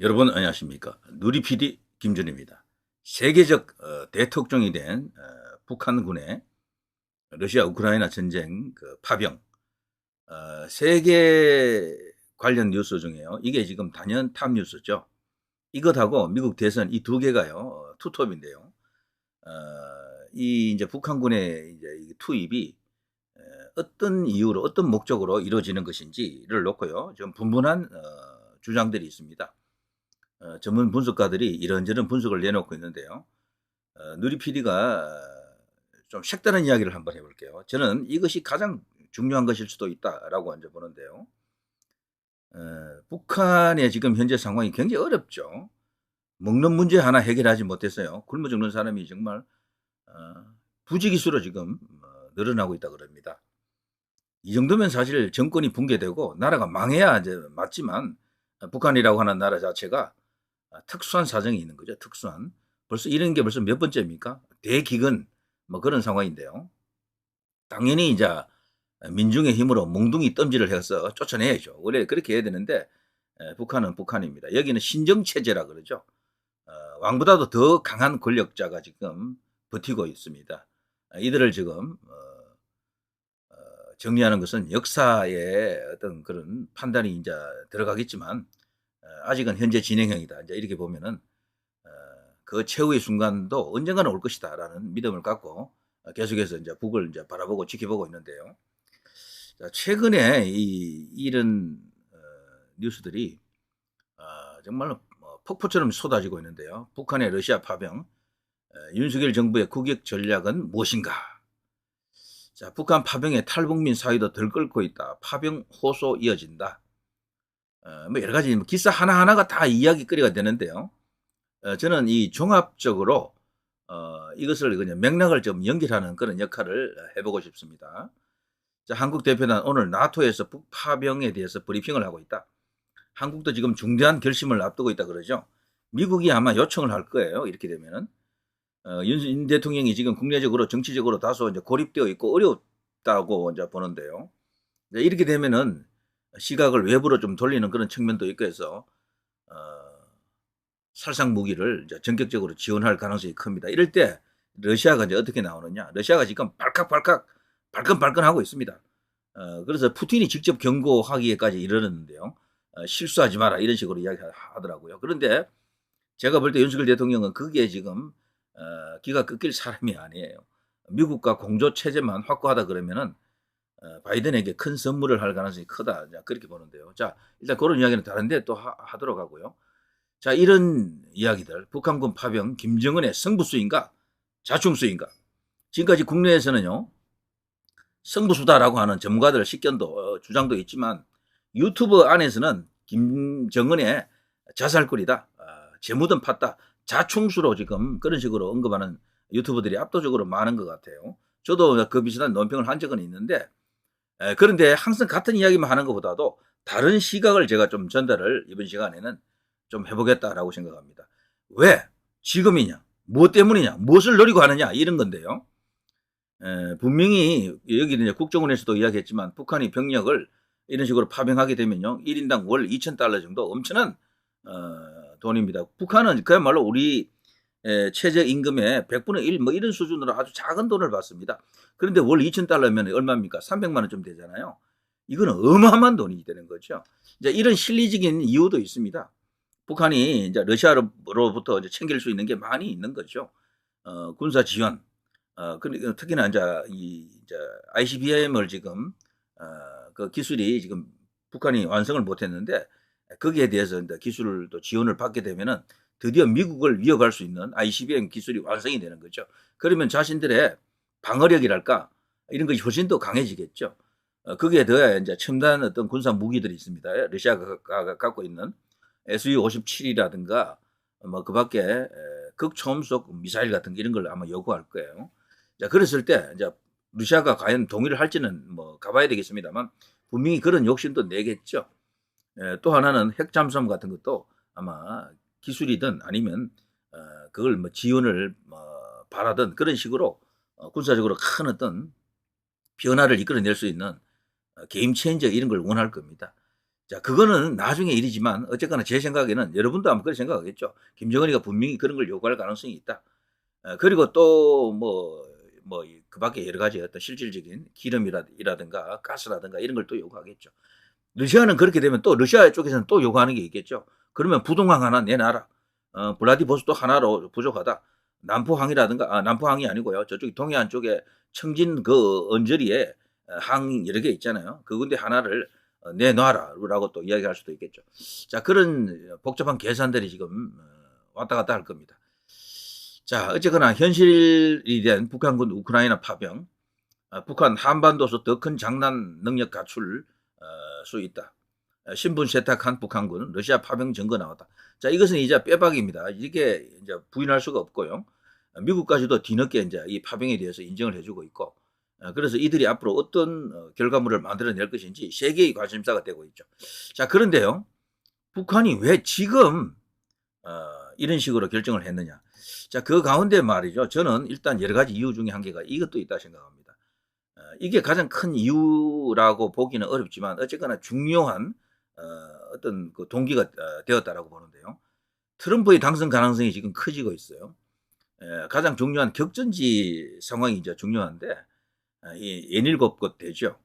여러분 안녕하십니까 누리 PD 김준입니다. 세계적 어, 대특종이 된 어, 북한군의 러시아 우크라이나 전쟁 그 파병 어, 세계 관련 뉴스 중에요. 이게 지금 단연 탑 뉴스죠. 이것하고 미국 대선 이 두 개가요 어, 투톱인데요. 어, 이 이제 북한군의 이제 이 투입이 에, 어떤 이유로 어떤 목적으로 이루어지는 것인지를 놓고요 좀 분분한 어, 주장들이 있습니다. 어, 전문 분석가들이 이런저런 분석을 내놓고 있는데요. 어, 누리 PD가 좀 색다른 이야기를 한번 해볼게요. 저는 이것이 가장 중요한 것일 수도 있다라고 먼저 보는데요. 어, 북한의 지금 현재 상황이 굉장히 어렵죠. 먹는 문제 하나 해결하지 못해서요. 굶어 죽는 사람이 정말 어, 부지기수로 지금 어, 늘어나고 있다 그럽니다. 이 정도면 사실 정권이 붕괴되고 나라가 망해야 이제 맞지만 어, 북한이라고 하는 나라 자체가 아, 특수한 사정이 있는 거죠. 특수한. 벌써 이런 게 벌써 몇 번째입니까? 대기근 뭐 그런 상황인데요. 당연히 이제 민중의 힘으로 몽둥이 덤질을 해서 쫓아내야죠. 원래 그렇게 해야 되는데 에, 북한은 북한입니다. 여기는 신정 체제라 그러죠. 어, 왕보다도 더 강한 권력자가 지금 버티고 있습니다. 아, 이들을 지금 어, 어, 정리하는 것은 역사의 어떤 그런 판단이 이제 들어가겠지만 어, 아직은 현재 진행형이다. 이제 이렇게 보면은 어, 그 최후의 순간도 언젠가는 올 것이다라는 믿음을 갖고 어, 계속해서 이제 북을 이제 바라보고 지켜보고 있는데요. 자, 최근에 이 이런 어, 뉴스들이 어, 정말로 뭐 폭포처럼 쏟아지고 있는데요. 북한의 러시아 파병, 어, 윤석열 정부의 국익 전략은 무엇인가? 자, 북한 파병에 탈북민 사회도 들끓고 있다. 파병 호소 이어진다. 어, 뭐 여러 가지 뭐 기사 하나 하나가 다 이야기거리가 되는데요. 어, 저는 이 종합적으로 어, 이것을 그냥 맥락을 좀 연결하는 그런 역할을 해보고 싶습니다. 자, 한국 대표단 오늘 나토에서 북파병에 대해서 브리핑을 하고 있다. 한국도 지금 중대한 결심을 앞두고 있다 그러죠. 미국이 아마 요청을 할 거예요. 이렇게 되면은 어, 윤, 윤 대통령이 지금 국내적으로 정치적으로 다소 이제 고립되어 있고 어렵다고 이제 보는데요. 이제 이렇게 되면은 시각을 외부로 좀 돌리는 그런 측면도 있고 해서 어, 살상 무기를 전격적으로 지원할 가능성이 큽니다. 이럴 때 러시아가 이제 어떻게 나오느냐? 러시아가 지금 발칵발칵 발끈발끈하고 있습니다. 어, 그래서 푸틴이 직접 경고하기에까지 이르렀는데요. 어, 실수하지 마라 이런 식으로 이야기하더라고요. 그런데 제가 볼 때 윤석열 대통령은 그게 지금 어, 기가 꺾일 사람이 아니에요. 미국과 공조 체제만 확고하다 그러면은 어, 바이든에게 큰 선물을 할 가능성이 크다. 자, 그렇게 보는데요. 자, 일단 그런 이야기는 다른데 또 하, 하도록 하고요. 자, 이런 이야기들, 북한군 파병 김정은의 승부수인가, 자충수인가. 지금까지 국내에서는요, 승부수다라고 하는 전문가들 식견도 어, 주장도 있지만 유튜브 안에서는 김정은의 자살거리다, 어, 재무든 팠다, 자충수로 지금 그런 식으로 언급하는 유튜버들이 압도적으로 많은 것 같아요. 저도 그 비슷한 논평을 한 적은 있는데 에, 그런데 항상 같은 이야기만 하는 것보다도 다른 시각을 제가 좀 전달을 이번 시간에는 좀 해보겠다라고 생각합니다. 왜? 지금이냐? 무엇 때문이냐? 무엇을 노리고 하느냐? 이런 건데요. 에, 분명히 여기는 이제 국정원에서도 이야기했지만 북한이 병력을 이런 식으로 파병하게 되면요. 1인당 월 2,000달러 정도 엄청난 어, 돈입니다. 북한은 그야말로 우리 에, 최저 임금의 100분의 1 뭐 이런 수준으로 아주 작은 돈을 받습니다. 그런데 월 2,000달러면 얼마입니까? 300만 원 좀 되잖아요. 이거는 어마어마한 돈이 되는 거죠. 이제 이런 실리적인 이유도 있습니다. 북한이 이제 러시아로부터 이제 챙길 수 있는 게 많이 있는 거죠. 어, 군사 지원. 어, 그, 특히나 이제 이 이제 ICBM을 지금 어, 그 기술이 지금 북한이 완성을 못 했는데 거기에 대해서 이제 기술을 또 지원을 받게 되면은 드디어 미국을 위협할 수 있는 ICBM 기술이 완성이 되는 거죠. 그러면 자신들의 방어력이랄까 이런 것이 훨씬 더 강해지겠죠. 어, 거기에 더해 이제 첨단 어떤 군사 무기들이 있습니다. 러시아가 갖고 있는 SU-57이라든가 뭐 그밖에 극초음속 미사일 같은 이런 걸 아마 요구할 거예요. 자 그랬을 때 이제 러시아가 과연 동의를 할지는 뭐 가봐야 되겠습니다만 분명히 그런 욕심도 내겠죠. 또 하나는 핵 잠수함 같은 것도 아마 기술이든 아니면 어, 그걸 뭐 지원을 뭐 바라든 그런 식으로 어, 군사적으로 큰 어떤 변화를 이끌어낼 수 있는 어, 게임 체인저 이런 걸 원할 겁니다. 자, 그거는 나중에 일이지만 어쨌거나 제 생각에는 여러분도 아마 그렇게 생각하겠죠. 김정은이가 분명히 그런 걸 요구할 가능성이 있다. 어, 그리고 또 뭐, 뭐, 그 밖에 여러 가지 어떤 실질적인 기름이라든가 가스라든가 이런 걸 또 요구하겠죠. 러시아는 그렇게 되면 또 러시아 쪽에서는 또 요구하는 게 있겠죠. 그러면 부동항 하나 내놔라. 어, 블라디보스토 하나로 부족하다. 남포항이라든가, 아, 남포항이 아니고요. 저쪽 동해안 쪽에 청진 그 언저리에 항 여러 개 있잖아요. 그 군데 하나를 어, 내놔라라고 또 이야기할 수도 있겠죠. 자 그런 복잡한 계산들이 지금 어, 왔다 갔다 할 겁니다. 자 어쨌거나 현실이 된 북한군 우크라이나 파병, 어, 북한 한반도에서 더 큰 장난 능력 갖출 수 있다. 신분 세탁한 북한군 러시아 파병 증거 나왔다. 자 이것은 이제 빼박입니다. 이게 이제 부인할 수가 없고요. 미국까지도 뒤늦게 이제 이 파병에 대해서 인정을 해주고 있고 어, 그래서 이들이 앞으로 어떤 어, 결과물을 만들어낼 것인지 세계의 관심사가 되고 있죠. 자, 그런데요. 북한이 왜 지금 어, 이런 식으로 결정을 했느냐. 자, 그 가운데 말이죠. 저는 일단 여러 가지 이유 중에 한 개가 이것도 있다 생각합니다. 어, 이게 가장 큰 이유라고 보기는 어렵지만 어쨌거나 중요한 어, 어떤 그 동기가 어, 되었다라고 보는데요. 트럼프의 당선 가능성이 지금 커지고 있어요. 에, 가장 중요한 격전지 상황이 이제 중요한데 아, 이 예닐곱 곳 되죠.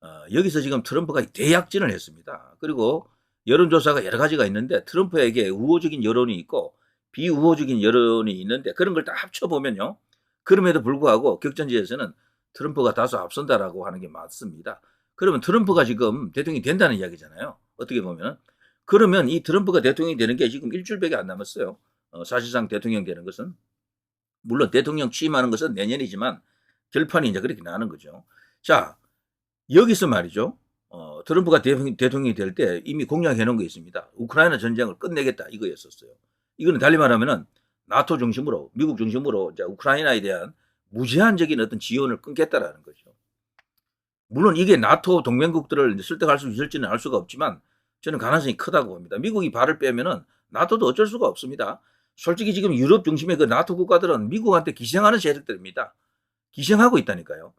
어, 여기서 지금 트럼프가 대약진을 했습니다. 그리고 여론조사가 여러 가지가 있는데 트럼프에게 우호적인 여론이 있고 비우호적인 여론이 있는데 그런 걸 다 합쳐보면요. 그럼에도 불구하고 격전지에서는 트럼프가 다소 앞선다라고 하는 게 맞습니다. 그러면 트럼프가 지금 대통령이 된다는 이야기잖아요. 어떻게 보면. 그러면 이 트럼프가 대통령이 되는 게 지금 일주일밖에 안 남았어요. 어, 사실상 대통령 되는 것은. 물론 대통령 취임하는 것은 내년이지만 결판이 이제 그렇게 나는 거죠. 자, 여기서 말이죠. 어, 트럼프가 대통령이 될 때 이미 공약해 놓은 게 있습니다. 우크라이나 전쟁을 끝내겠다 이거였었어요. 이거는 달리 말하면은 나토 중심으로 미국 중심으로 이제 우크라이나에 대한 무제한적인 어떤 지원을 끊겠다라는 거죠. 물론 이게 나토 동맹국들을 설득할 수 있을지는 알 수가 없지만 저는 가능성이 크다고 봅니다. 미국이 발을 빼면은 나토도 어쩔 수가 없습니다. 솔직히 지금 유럽 중심의 그 나토 국가들은 미국한테 기생하는 세력들입니다. 기생하고 있다니까요.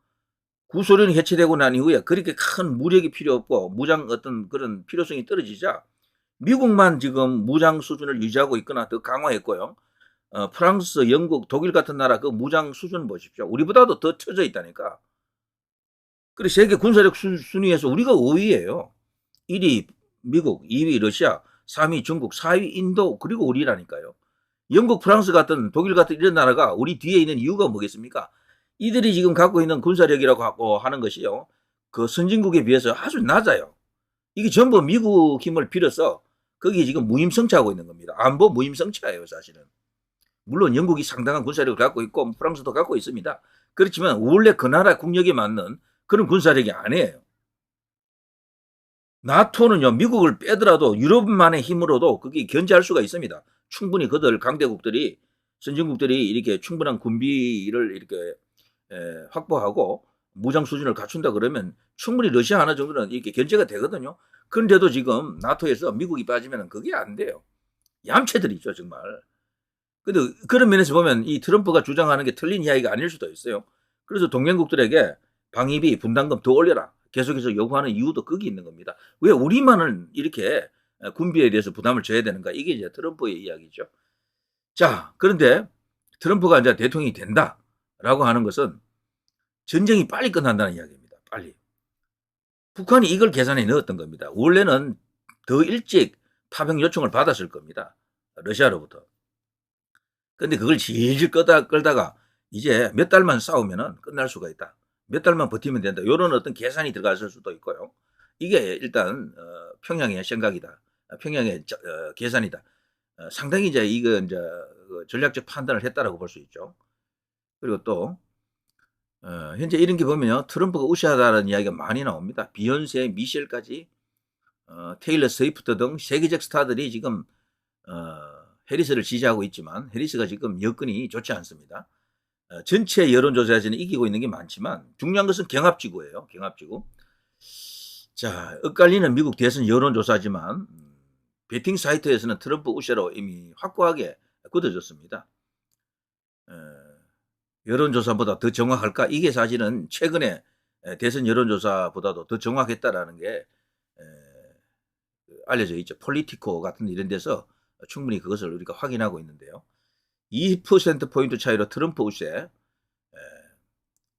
구소련이 해체되고 난 이후에 그렇게 큰 무력이 필요 없고 무장 어떤 그런 필요성이 떨어지자 미국만 지금 무장 수준을 유지하고 있거나 더 강화했고요. 어, 프랑스, 영국, 독일 같은 나라 그 무장 수준 보십시오. 우리보다도 더 처져 있다니까. 그리고 세계 군사력 순위에서 우리가 5위예요. 1위 미국, 2위 러시아, 3위 중국, 4위 인도, 그리고 우리라니까요. 영국, 프랑스 같은 독일 같은 이런 나라가 우리 뒤에 있는 이유가 뭐겠습니까? 이들이 지금 갖고 있는 군사력이라고 하는 것이요. 그 선진국에 비해서 아주 낮아요. 이게 전부 미국 힘을 빌어서 거기에 지금 무임성차하고 있는 겁니다. 안보 무임성차예요, 사실은. 물론 영국이 상당한 군사력을 갖고 있고 프랑스도 갖고 있습니다. 그렇지만 원래 그 나라 국력에 맞는 그런 군사력이 아니에요. 나토는요, 미국을 빼더라도 유럽만의 힘으로도 그게 견제할 수가 있습니다. 충분히 그들 강대국들이, 선진국들이 이렇게 충분한 군비를 이렇게 에, 확보하고 무장 수준을 갖춘다 그러면 충분히 러시아 하나 정도는 이렇게 견제가 되거든요. 그런데도 지금 나토에서 미국이 빠지면 그게 안 돼요. 얌체들이죠, 정말. 근데 그런 면에서 보면 이 트럼프가 주장하는 게 틀린 이야기가 아닐 수도 있어요. 그래서 동맹국들에게 방위비 분담금 더 올려라. 계속해서 요구하는 이유도 거기 있는 겁니다. 왜 우리만은 이렇게 군비에 대해서 부담을 져야 되는가? 이게 이제 트럼프의 이야기죠. 자, 그런데 트럼프가 이제 대통령이 된다. 라고 하는 것은 전쟁이 빨리 끝난다는 이야기입니다. 빨리. 북한이 이걸 계산에 넣었던 겁니다. 원래는 더 일찍 파병 요청을 받았을 겁니다. 러시아로부터. 근데 그걸 질질 끌다, 끌다가 이제 몇 달만 싸우면 끝날 수가 있다. 몇 달만 버티면 된다. 이런 어떤 계산이 들어갔을 수도 있고요. 이게 일단 어, 평양의 생각이다. 평양의 어, 계산이다. 어, 상당히 이제 이거 이제 그 전략적 판단을 했다라고 볼 수 있죠. 그리고 또 어, 현재 이런 게 보면요. 트럼프가 우시하다는 이야기가 많이 나옵니다. 비욘세, 미셸까지 어, 테일러 스위프트 등 세계적 스타들이 지금 어, 해리스를 지지하고 있지만 해리스가 지금 여건이 좋지 않습니다. 어, 전체 여론조사에서는 이기고 있는 게 많지만 중요한 것은 경합지구예요. 경합지구. 자, 엇갈리는 미국 대선 여론조사지만 음, 베팅 사이트에서는 트럼프 우세로 이미 확고하게 굳어졌습니다. 어, 여론조사보다 더 정확할까? 이게 사실은 최근에 대선 여론조사보다도 더 정확했다라는 게 알려져 있죠. 폴리티코 같은 이런 데서 충분히 그것을 우리가 확인하고 있는데요. 20%포인트 차이로 트럼프 우세, 에,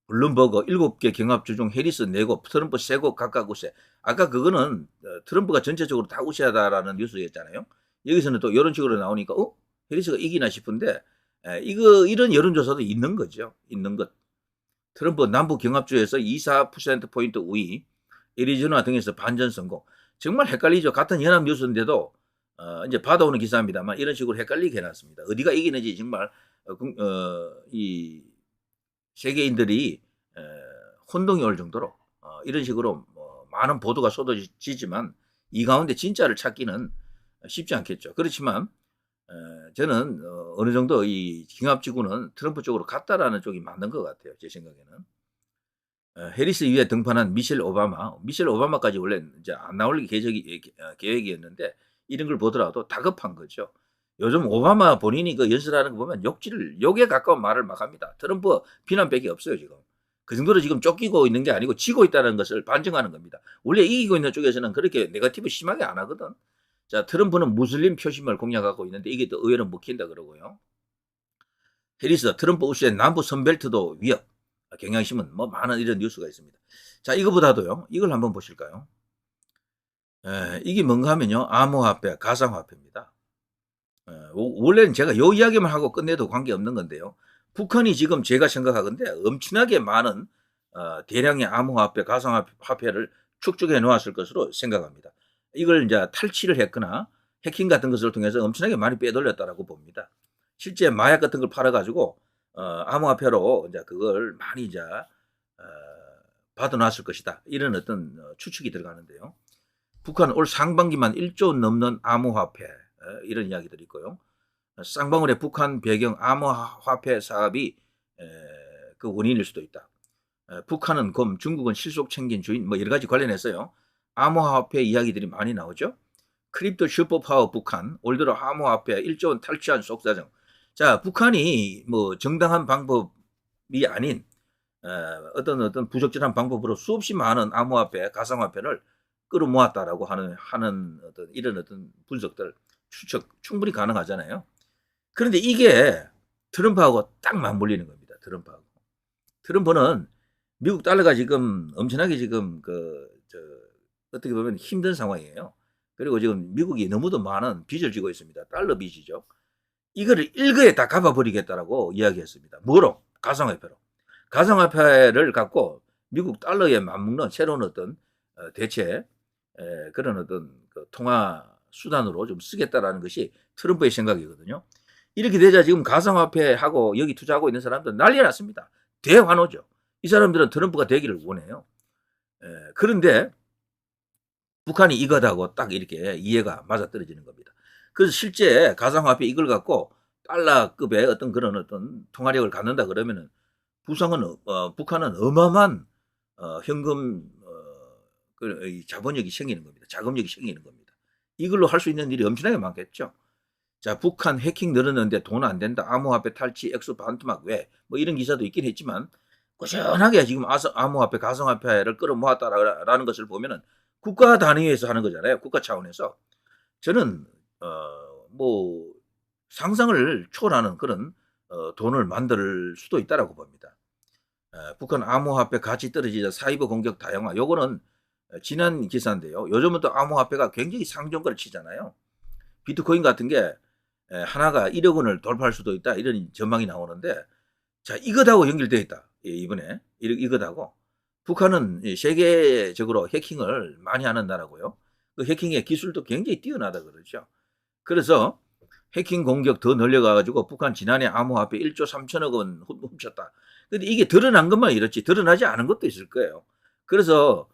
블룸버그 7개 경합주 중 해리스 4곳, 트럼프 3곳 각각 우세. 아까 그거는 어, 트럼프가 전체적으로 다 우세하다라는 뉴스였잖아요. 여기서는 또 이런 식으로 나오니까 어? 해리스가 이기나 싶은데 에, 이거 이런 여론조사도 있는 거죠. 있는 것. 트럼프 남부 경합주에서 2, 4%포인트 우위, 애리조나 등에서 반전 성공. 정말 헷갈리죠. 같은 연합 뉴스인데도 어, 이제 받아오는 기사입니다만 이런 식으로 헷갈리게 해놨습니다. 어디가 이기는지 정말 어, 그, 어, 이 세계인들이 에, 혼동이 올 정도로 어, 이런 식으로 뭐 많은 보도가 쏟아지지만 이 가운데 진짜를 찾기는 쉽지 않겠죠. 그렇지만 에, 저는 어, 어느 정도 이 경합지구는 트럼프 쪽으로 갔다라는 쪽이 맞는 것 같아요. 제 생각에는. 어, 해리스 위에 등판한 미셸 오바마, 미셸 오바마까지 원래 이제 안 나올 계획이, 어, 계획이었는데 이런 걸 보더라도 다급한 거죠. 요즘 오바마 본인이 그 연설하는 거 보면 욕지를 욕에 가까운 말을 막 합니다. 트럼프 비난백이 없어요 지금. 그 정도로 지금 쫓기고 있는 게 아니고 지고 있다는 것을 반증하는 겁니다. 원래 이기고 있는 쪽에서는 그렇게 네거티브 심하게 안 하거든. 자 트럼프는 무슬림 표심을 공략하고 있는데 이게 또 의외로 먹힌다 그러고요. 해리스 트럼프 우스의 남부 선벨트도 위협. 경향심은 뭐 많은 이런 뉴스가 있습니다. 자 이거보다도요. 이걸 한번 보실까요? 에, 이게 뭔가 하면요. 암호화폐, 가상화폐입니다. 에, 원래는 제가 요 이야기만 하고 끝내도 관계없는 건데요. 북한이 지금 제가 생각하건데 엄청나게 많은 어, 대량의 암호화폐, 가상화폐를 축적해 놓았을 것으로 생각합니다. 이걸 이제 탈취를 했거나 해킹 같은 것을 통해서 엄청나게 많이 빼돌렸다라고 봅니다. 실제 마약 같은 걸 팔아가지고 어, 암호화폐로 이제 그걸 많이 이제 어, 받아놨을 것이다. 이런 어떤 어, 추측이 들어가는데요. 북한 올 상반기만 1조 원 넘는 암호화폐 어, 이런 이야기들이 있고요. 쌍방울의 북한 배경 암호화폐 사업이 그 원인일 수도 있다. 북한은 검, 중국은 실속 챙긴 주인, 뭐 여러 가지 관련해서요. 암호화폐 이야기들이 많이 나오죠. 크립토 슈퍼파워 북한, 올 들어 암호화폐 1조 원 탈취한 속사정. 자, 북한이 뭐 정당한 방법이 아닌 어떤 어떤 부적절한 방법으로 수없이 많은 암호화폐, 가상화폐를 끌어모았다라고 하는 하는 어떤 이런 어떤 분석들 추측 충분히 가능하잖아요. 그런데 이게 트럼프하고 딱 맞물리는 겁니다. 트럼프하고. 트럼프는 미국 달러가 지금 엄청나게 지금 그, 저, 어떻게 보면 힘든 상황이에요. 그리고 지금 미국이 너무도 많은 빚을 지고 있습니다. 달러 빚이죠. 이거를 일거에 다 갚아버리겠다라고 이야기했습니다. 뭐로? 가상화폐로. 가상화폐를 갖고 미국 달러에 맞먹는 새로운 어떤 어, 대체 그런 어떤 그 통화 수단으로 좀 쓰겠다라는 것이 트럼프의 생각이거든요. 이렇게 되자 지금 가상화폐하고 여기 투자하고 있는 사람들 난리 났습니다. 대환호죠. 이 사람들은 트럼프가 되기를 원해요. 그런데 북한이 이거다고 딱 이렇게 이해가 맞아떨어지는 겁니다. 그래서 실제 가상화폐 이걸 갖고 달러급의 어떤 그런 어떤 통화력을 갖는다 그러면은 부상은 어, 북한은 어마어마한 어, 현금 어, 그, 자본력이 생기는 겁니다. 자금력이 생기는 겁니다. 이걸로 할 수 있는 일이 엄청나게 많겠죠. 자, 북한 해킹 늘었는데 돈 안 된다. 암호화폐 탈취, 엑소 반토막 왜? 뭐 이런 기사도 있긴 했지만 꾸준하게 지금 암호화폐, 가상화폐를 끌어모았다라는 것을 보면은 국가 단위에서 하는 거잖아요. 국가 차원에서. 저는 어, 뭐 상상을 초월하는 그런 어, 돈을 만들 수도 있다라고 봅니다. 에, 북한 암호화폐 가치 떨어지자 사이버 공격 다양화. 요거는 지난 기사인데요. 요즘은 또 암호화폐가 굉장히 상종가를 치잖아요. 비트코인 같은 게 에, 하나가 1억 원을 돌파할 수도 있다. 이런 전망이 나오는데 자 이것하고 연결되어 있다. 이번에 이것하고 북한은 세계적으로 해킹을 많이 하는 나라고요. 그 해킹의 기술도 굉장히 뛰어나다 그러죠. 그래서 해킹 공격 더 늘려가지고 북한 지난해 암호화폐 1조 3천억 원 훔쳤다. 근데 이게 드러난 것만 이렇지 드러나지 않은 것도 있을 거예요. 그래서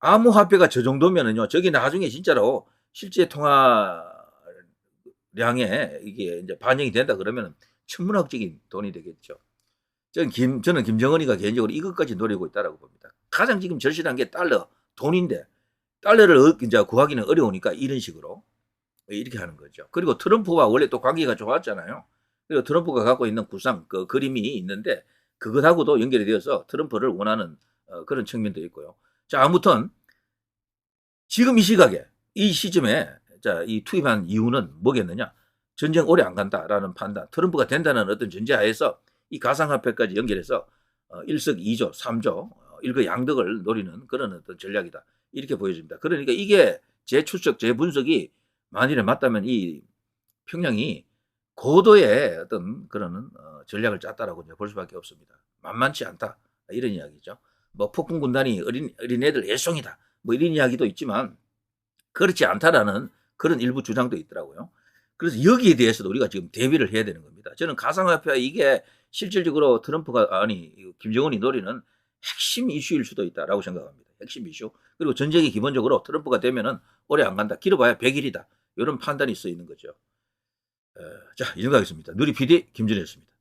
암호화폐가 저 정도면은요, 저기 나중에 진짜로 실제 통화량에 이게 이제 반영이 된다 그러면 천문학적인 돈이 되겠죠. 저는 김, 저는 김정은이가 개인적으로 이것까지 노리고 있다라고 봅니다. 가장 지금 절실한 게 달러, 돈인데, 달러를 이제 구하기는 어려우니까 이런 식으로 이렇게 하는 거죠. 그리고 트럼프와 원래 또 관계가 좋았잖아요. 그리고 트럼프가 갖고 있는 구상, 그 그림이 있는데 그것하고도 연결이 되어서 트럼프를 원하는 어, 그런 측면도 있고요. 자, 아무튼 지금 이 시각에 이 시점에 자, 이 투입한 이유는 뭐겠느냐? 전쟁 오래 안 간다라는 판단, 트럼프가 된다는 어떤 전제하에서 이 가상화폐까지 연결해서 어, 일석이조, 삼조, 어, 일거양득을 노리는 그런 어떤 전략이다. 이렇게 보여집니다. 그러니까 이게 제 추측, 제 분석이 만일에 맞다면 이 평양이 고도의 어떤 그런 어, 전략을 짰다라고 볼 수밖에 없습니다. 만만치 않다. 이런 이야기죠. 뭐 폭군 군단이 어린 어린애들 애송이다. 뭐 이런 이야기도 있지만 그렇지 않다라는 그런 일부 주장도 있더라고요. 그래서 여기에 대해서도 우리가 지금 대비를 해야 되는 겁니다. 저는 가상화폐 이게 실질적으로 트럼프가 아니 김정은이 노리는 핵심 이슈일 수도 있다라고 생각합니다. 핵심 이슈. 그리고 전쟁이 기본적으로 트럼프가 되면은 오래 안 간다. 길어봐야 100일이다. 이런 판단이 써 있는 거죠. 에, 자, 이 정도 하겠습니다. 누리 PD 김준혜였습니다.